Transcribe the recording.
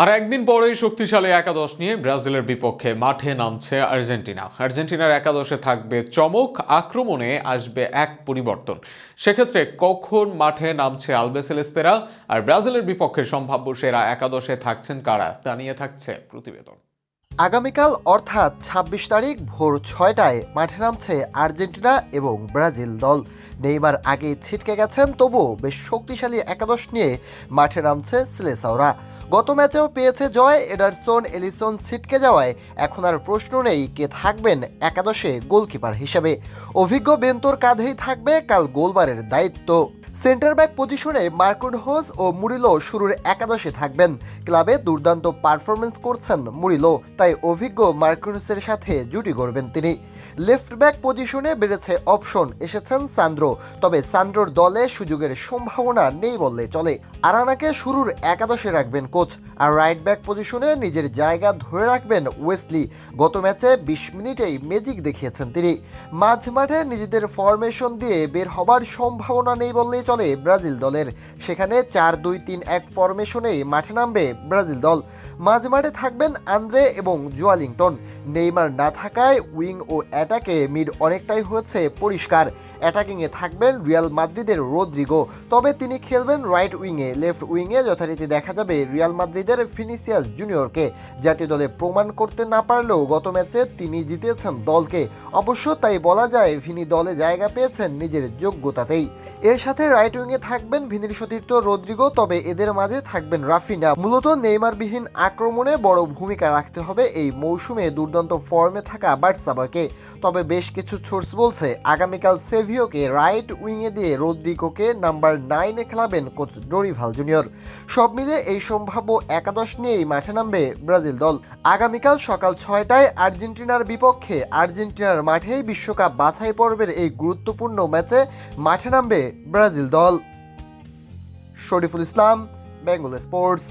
আর একদিন পরেই শক্তিশালী একাদশ নিয়ে ব্রাজিলের বিপক্ষে মাঠে নামছে আর্জেন্টিনা। আর্জেন্টিনার একাদশে থাকবে চমক, আক্রমণে আসবে এক পরিবর্তন। সেক্ষেত্রে কখন মাঠে নামছে আলবেসেলেস্তেরা আর ব্রাজিলের বিপক্ষে সম্ভাব্য সেরা একাদশে থাকছেন কারা? তা নিয়ে থাকছে প্রতিবেদন। আগামীকাল অর্থাৎ ছাব্বিশ তারিখ ভোর ছয়টায় মাঠে নামছে আর্জেন্টিনা এবং ব্রাজিল দল। নেইমার আগে ছিটকে গেছেন, তবুও বেশ শক্তিশালী একাদশ নিয়ে মাঠে নামছে সিলেসাওরা। গত ম্যাচেও পেয়েছে জয়, এডারসন, এলিসন ছিটকে যাওয়ায় এখন আর প্রশ্ন নেই কে থাকবেন একাদশে গোলকিপার হিসেবে। অভিজ্ঞ বেন্তর কাঁধেই থাকবে কাল গোলবারের দায়িত্ব। সেন্টার ব্যাক পজিশনে মার্কুন হোস ও মুরিলো শুরুর একাদশে থাকবেন। ক্লাবে দুর্দান্ত পারফরমেন্স করছেন মুরিলো, তাই অভিজ্ঞ মার্কুনসের সাথে জুটি গড়বেন তিনি। লেফট ব্যাক পজিশনে বেড়েছে অপশন, এসেছেন সান্দ্রো তবে সান্দ্রোর দলে সুযোগের সম্ভাবনা নেই বললে চলে। আরানাকে শুরুর একাদশে রাখবেন কোচ, আর রাইট ব্যাক পজিশনে নিজের জায়গা ধরে রাখবেন ওয়েসলি। গত ম্যাচে বিশ মিনিটেই ম্যাজিক দেখিয়েছেন তিনি। মাঝ মাঠে নিজেদের ফরমেশন দিয়ে বের হবার সম্ভাবনা নেই বললেই চলে। ব্রাজিল দলের। সেখানে চার দুই তিন এক ফরমেশনেই মাঠে নামবে ব্রাজিল দল। মাঝ মাঠে থাকবেন আন্দ্রে এবং জোয়ালিংটন। নেইমার না থাকায় উইং ও অ্যাটাকে মিড অনেকটাই হয়েছে পরিষ্কার। অ্যাটাকিংয়ে থাকবেন রিয়াল মাদ্রিদের রোদ্রিগো। তবে তিনি খেলবেন রাইট উইংয়ে, লেফট উইংয়ে যথারীতি দেখা যাবে রিয়াল মাদ্রিদের ফিনিসিয়াস জুনিয়রকে। জাতীয় দলে প্রমাণ করতে না পারলেও গত ম্যাচে তিনি জিতেছেন দলকে। অবশ্য তাই বলা যায় ভিনি দলে জায়গা পেয়েছেন নিজের যোগ্যতাতেই। এর সাথে রাইট উইংয়ে থাকবেন ভিনির সতীর্থ রদ্রিগো, তবে এদের মাঝে থাকবেন রাফিনা। মূলত নেইমারবিহীন আক্রমণে বড় ভূমিকা রাখতে হবে এই মৌসুমে দুর্দান্ত ফর্মে থাকা বার্সাবাকে। তবে বেশ কিছু সোর্স বলছে, আগামীকাল সেভিওকে রাইট উইংয়ে দিয়ে রদ্রিগোকে নাম্বার নাইনে খেলাবেন কোচ ডোরিভাল জুনিয়র সব মিলে এই সম্ভাব্য একাদশ নিয়েই মাঠে নামবে ব্রাজিল দল। আগামীকাল সকাল ছয়টায় আর্জেন্টিনার বিপক্ষে আর্জেন্টিনার মাঠেই বিশ্বকাপ বাছাই পর্বের এই গুরুত্বপূর্ণ ম্যাচে মাঠে নামবে ব্রাজিল দল। শরীফুল ইসলাম বেঙ্গল স্পোর্টস